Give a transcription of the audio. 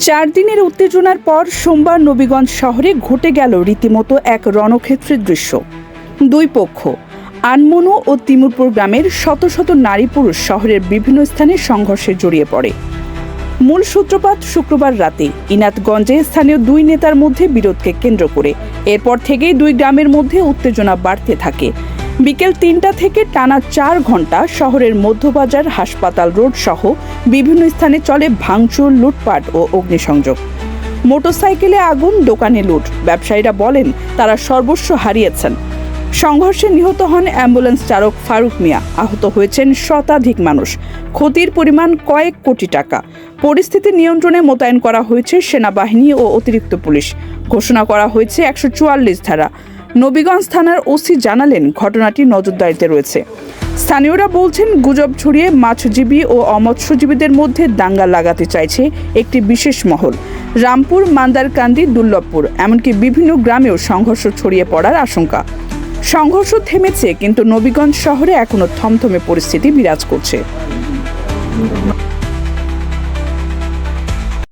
চার দিনের উত্তেজনার পর সোমবার নবীগঞ্জ শহরে ঘটে গেল রীতিমতো এক রণক্ষেত্রের দৃশ্য। দুই পক্ষ, আনমনু ও তিমুরপুর গ্রামের শত শত নারী পুরুষ শহরের বিভিন্ন স্থানে সংঘর্ষে জড়িয়ে পড়ে। মূল সূত্রপাত শুক্রবার রাতে ইনাতগঞ্জে স্থানীয় দুই নেতার মধ্যে বিরোধকে কেন্দ্র করে। এরপর থেকেই দুই গ্রামের মধ্যে উত্তেজনা বাড়তে থাকে। বিকেল তিনটা থেকে টানা চার ঘণ্টা শহরের মধ্যবাজার, হাসপাতাল, রোড সহ বিভিন্ন স্থানে চলে ভাঙচুর, লুটপাট ও অগ্নিসংযোগ। মোটরসাইকেলে আগুন, দোকানে লুট। ব্যবসায়ীরা বলেন, তারা সর্বস্ব হারিয়েছেন। সংঘর্ষে নিহত হন অ্যাম্বুলেন্স চালক ফারুক মিয়া। আহত হয়েছেন শতাধিক মানুষ। ক্ষতির পরিমাণ কয়েক কোটি টাকা। পরিস্থিতি নিয়ন্ত্রণে মোতায়েন করা হয়েছে সেনাবাহিনী ও অতিরিক্ত পুলিশ। ঘোষণা করা হয়েছে একশো চুয়াল্লিশ ধারা। নবীগঞ্জ থানার ওসি জানালেন ঘটনাটি নজরদারিতে রয়েছে। স্থানীয়রা বলছেন, গুজব ছড়িয়ে মাছজীবী ও অমৎস্যজীবীদের মধ্যে দাঙ্গা লাগাতে চাইছে একটি বিশেষ মহল। রামপুর, মান্দারকান্দি, দুর্লভপুর, এমনকি বিভিন্ন গ্রামেও সংঘর্ষ ছড়িয়ে পড়ার আশঙ্কা। সংঘর্ষ থেমেছে, কিন্তু নবীগঞ্জ শহরে এখনও থমথমে পরিস্থিতি বিরাজ করছে।